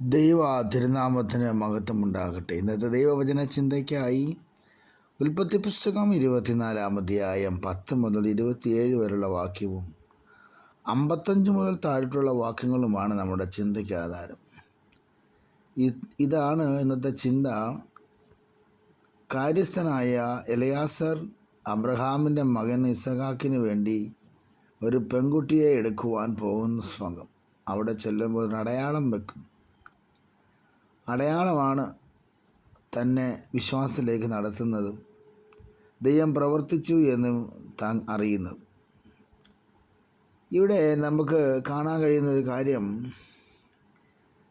ദൈവ തിരുനാമത്തിന് മഹത്വമുണ്ടാകട്ടെ. ഇന്നത്തെ ദൈവവചന ചിന്തയ്ക്കായി ഉൽപ്പത്തി പുസ്തകം ഇരുപത്തിനാലാം അധ്യായം പത്ത് മുതൽ ഇരുപത്തിയേഴ് വരെയുള്ള വാക്യവും അമ്പത്തഞ്ച് മുതൽ താഴെയുള്ള വാക്യങ്ങളുമാണ് നമ്മുടെ ചിന്തയ്ക്ക് ആധാരം. ഇതാണ് ഇന്നത്തെ ചിന്ത. കാര്യസ്ഥനായ എലയാസർ അബ്രഹാമിന്റെ മകൻ ഇസഹാക്കിന് വേണ്ടി ഒരു പെൺകുട്ടിയെ എടുക്കുവാൻ പോകുന്ന സ്വകം അവിടെ ചെല്ലുമ്പോൾ ഒരു അടയാളം വെക്കുന്നു. അടയാളമാണ് തന്നെ വിശ്വാസത്തിലേക്ക് നടത്തുന്നതും ദൈവം പ്രവർത്തിച്ചു എന്നും താൻ അറിയുന്നത് ഇവിടെ നമുക്ക് കാണാൻ കഴിയുന്ന ഒരു കാര്യം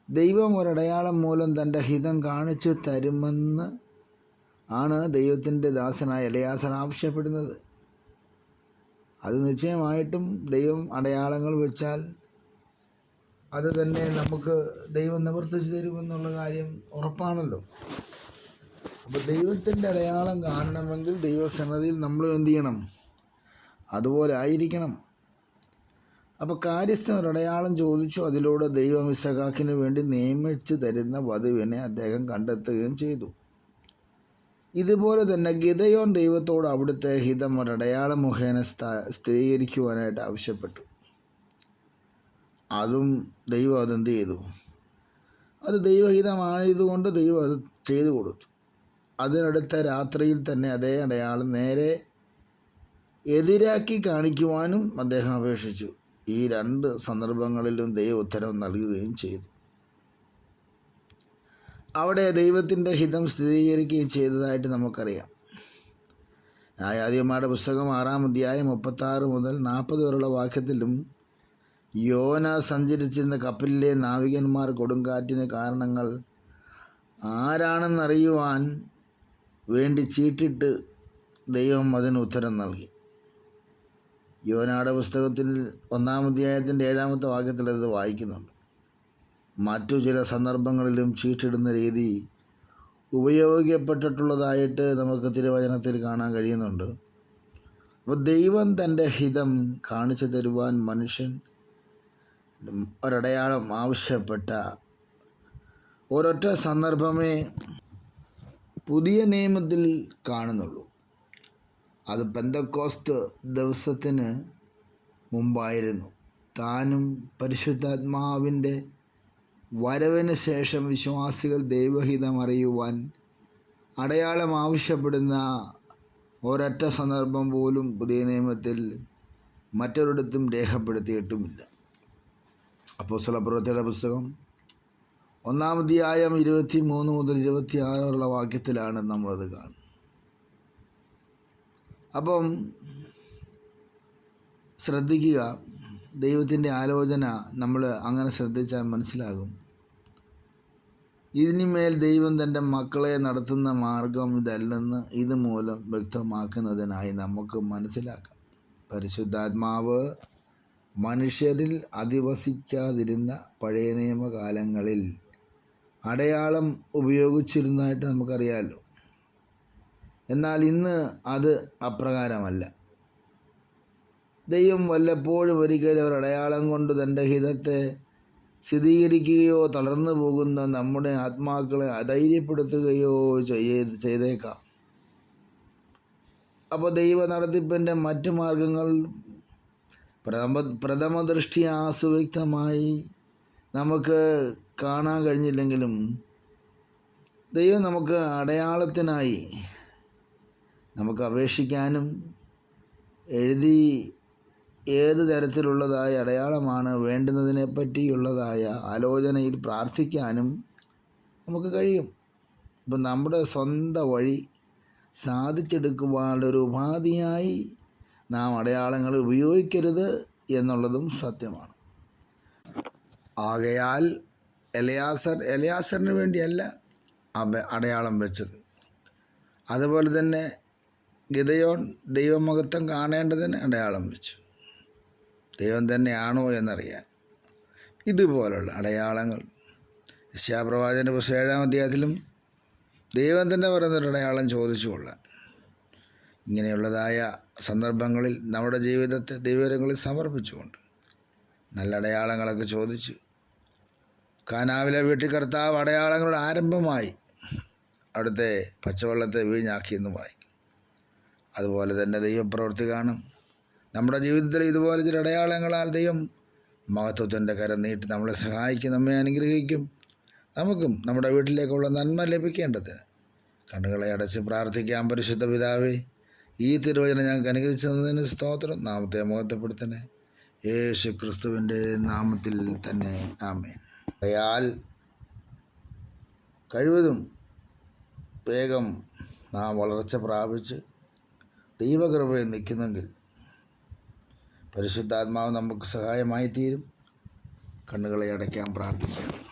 ദൈവം ഒരടയാളം മൂലം തന്റെ ഹിതം കാണിച്ചു തരുമെന്ന് ആണ് ദൈവത്തിന്റെ ദാസനായ ഇലയാസൻ ആവശ്യപ്പെടുന്നത്. അത് നിശ്ചയമായിട്ടും ദൈവം അടയാളങ്ങൾ വെച്ചാൽ അത് തന്നെ നമുക്ക് ദൈവം നിവർത്തിച്ചു തരുമെന്നുള്ള കാര്യം ഉറപ്പാണല്ലോ. അപ്പോൾ ദൈവത്തിന്റെ അടയാളം കാണണമെങ്കിൽ ദൈവസന്നതിയിൽ നമ്മൾ എന്ത് ചെയ്യണം? അതുപോലെ ആയിരിക്കണം. അപ്പോൾ കാര്യസ്ഥൻ ഒരു അടയാളം ചോദിച്ചു അതിലൂടെ ദൈവം ഇസഹാക്കിന് വേണ്ടി നിയമിച്ചു തരുന്ന വധുവിനെ അദ്ദേഹം കണ്ടെത്തുകയും ചെയ്തു. ഇതുപോലെ തന്നെ ഗിതയോൻ ദൈവത്തോട് അവിടുത്തെ ഹിതം ഒരടയാളം മുഖേന സ്ഥാ- സ്ഥിരീകരിക്കുവാനായിട്ട് ആവശ്യപ്പെട്ടു. അതും ദൈവം അതെന്ത് ചെയ്തു? അത് ദൈവഹിതമായതുകൊണ്ട് ദൈവം അത് ചെയ്തു കൊടുത്തു. അതിനടുത്ത രാത്രിയിൽ തന്നെ അതേ അടയാളം നേരെ എതിരാക്കി കാണിക്കുവാനും അദ്ദേഹം അപേക്ഷിച്ചു. ഈ രണ്ട് സന്ദർഭങ്ങളിലും ദൈവ ഉത്തരവ് നൽകുകയും ചെയ്തു. അവിടെ ദൈവത്തിന്റെ ഹിതം സ്ഥിരീകരിക്കുകയും ചെയ്തതായിട്ട് നമുക്കറിയാം. ന്യായാധിപന്മാരുടെ പുസ്തകം ആറാം അധ്യായം മുപ്പത്താറ് മുതൽ നാൽപ്പത് വരെയുള്ള വാക്യത്തിലും യോന സഞ്ചരിച്ചിരുന്ന കപ്പലിലെ നാവികന്മാർ കൊടുങ്കാറ്റിന് കാരണങ്ങൾ ആരാണെന്നറിയുവാൻ വേണ്ടി ചീട്ടിട്ട് ദൈവം അതിന് ഉത്തരം നൽകി. യോനയുടെ പുസ്തകത്തിൽ ഒന്നാം അധ്യായത്തിന്റെ ഏഴാമത്തെ വാക്യത്തിൽ അത് വായിക്കുന്നുണ്ട്. മറ്റു ചില സന്ദർഭങ്ങളിലും ചീട്ടിടുന്ന രീതി ഉപയോഗിക്കപ്പെട്ടിട്ടുള്ളതായിട്ട് നമുക്ക് തിരുവചനത്തിൽ കാണാൻ കഴിയുന്നുണ്ട്. അപ്പോൾ ദൈവം തന്റെ ഹിതം കാണിച്ചു തരുവാൻ മനുഷ്യൻ ഒരടയാളം ആവശ്യപ്പെട്ട ഒരൊറ്റ സന്ദർഭമേ പുതിയ നിയമത്തിൽ കാണുന്നുള്ളൂ. അത് പെന്തക്കോസ്ത് ദിവസത്തിന് മുമ്പായിരുന്നു. താനും പരിശുദ്ധാത്മാവിന്റെ വരവിന് ശേഷം വിശ്വാസികൾ ദൈവഹിതം അറിയുവാൻ അടയാളം ആവശ്യപ്പെടുന്ന ഒരൊറ്റ സന്ദർഭം പോലും പുതിയ നിയമത്തിൽ മറ്റൊരിടത്തും രേഖപ്പെടുത്തിയിട്ടുമില്ല. അപ്പോസ്തല പ്രവൃത്തിയുടെ പുസ്തകം. ഒന്നാം അധ്യായം ഇരുപത്തി മൂന്ന് മുതൽ ഇരുപത്തി ആറ് വരെയുള്ള വാക്യത്തിലാണ് നമ്മളത് കാണുന്നത്. അപ്പം ശ്രദ്ധിക്കുക ദൈവത്തിന്റെ ആലോചന നമ്മൾ അങ്ങനെ ശ്രദ്ധിച്ചാൽ മനസ്സിലാകും. ഇതിനുമേൽ ദൈവം തന്റെ മക്കളെ നടത്തുന്ന മാർഗം ഇതല്ലെന്ന് ഇതുമൂലം വ്യക്തമാക്കുന്നതിനായി നമുക്ക് മനസ്സിലാക്കാം. പരിശുദ്ധാത്മാവ് മനുഷ്യരിൽ അധിവസിക്കാതിരുന്ന പഴയ നിയമകാലങ്ങളിൽ അടയാളം ഉപയോഗിച്ചിരുന്നതായിട്ട് നമുക്കറിയാമല്ലോ എന്നാൽ ഇന്ന് അത് അപ്രകാരമല്ല. ദൈവം വല്ലപ്പോഴും ഒരിക്കലും ഒരു അടയാളം കൊണ്ട് തന്റെ ഹിതത്തെ സ്ഥിരീകരിക്കുകയോ തളർന്നു പോകുന്ന നമ്മുടെ ആത്മാക്കളെ അധൈര്യപ്പെടുത്തുകയോ ചെയ്യ ചെയ്തേക്കാം. അപ്പോൾ ദൈവ നടത്തിപ്പിന്റെ മറ്റു മാർഗങ്ങൾ പ്രഥമ പ്രഥമ ആസുവ്യക്തമായി സുവ്യക്തമായി നമുക്ക് കാണാൻ കഴിഞ്ഞില്ലെങ്കിലും ദൈവം നമുക്ക് അടയാളത്തിനായി നമുക്ക് അപേക്ഷിക്കാനും എഴുതി ഏത് തരത്തിലുള്ളതായ അടയാളമാണ് വേണ്ടുന്നതിനെ പറ്റിയുള്ളതായ ആലോചനയിൽ പ്രാർത്ഥിക്കാനും നമുക്ക് കഴിയും. ഇപ്പം നമ്മുടെ സ്വന്തം വഴി സാധിച്ചെടുക്കുവാനുള്ളൊരു ഉപാധിയായി നാം അടയാളങ്ങൾ ഉപയോഗിക്കരുത് എന്നുള്ളതും സത്യമാണ്. ആകയാൽ എലയാസർ എലയാസറിന് വേണ്ടിയല്ല അടയാളം വെച്ചത്. അതുപോലെ തന്നെ ഗിതയോൻ ദൈവമഹത്വം കാണേണ്ടതിന് അടയാളം വെച്ചു. ദൈവം തന്നെയാണോ എന്നറിയാൻ. ഇതുപോലുള്ള അടയാളങ്ങൾ. യശാപ്രവാചന്റെ പുസ്തകം ഏഴാം അധ്യായത്തിലും ദൈവം തന്നെ പറയുന്നൊരു അടയാളം ചോദിച്ചു കൊള്ളാൻ ഇങ്ങനെയുള്ളതായ സന്ദർഭങ്ങളിൽ നമ്മുടെ ജീവിതത്തെ ദൈവങ്ങളിൽ സമർപ്പിച്ചുകൊണ്ട് നല്ല അടയാളങ്ങളൊക്കെ ചോദിച്ച് കാനാവിലെ വീട്ടിൽ കർത്താവ് അടയാളങ്ങളുടെ ആരംഭമായി അവിടുത്തെ പച്ചവെള്ളത്തെ വീഞ്ഞാക്കിയെന്ന് വായിക്കും. അതുപോലെ തന്നെ ദൈവപ്രവൃത്തി കാണും. നമ്മുടെ ജീവിതത്തിൽ ഇതുപോലെ ചില അടയാളങ്ങളാൽ ദൈവം മഹത്വത്തിന്റെ കരം നീട്ടി നമ്മളെ സഹായിക്കും നമ്മെ അനുഗ്രഹിക്കും. നമുക്കും നമ്മുടെ വീട്ടിലേക്കുള്ള നന്മ ലഭിക്കേണ്ടത് കണ്ണുകളെ അടച്ച് പ്രാർത്ഥിക്കാം. പരിശുദ്ധ പിതാവേ ഈ തിരുവചനം ഞങ്ങൾക്ക് അനുഗ്രഹിച്ചതിന് സ്തോത്രം. നാമത്തെ മുഖത്തപ്പെടുത്തണേ യേശു ക്രിസ്തുവിന്റെ നാമത്തിൽ തന്നെ. ആമേൻ. അയാൽ കഴിവതും വേഗം നാം വളർച്ച പ്രാപിച്ച് ദൈവകൃപയിൽ നിൽക്കുന്നെങ്കിൽ പരിശുദ്ധാത്മാവ് നമുക്ക് സഹായമായി തീരും കണ്ണുകളെ അടയ്ക്കാൻ പ്രാർത്ഥിക്കാം.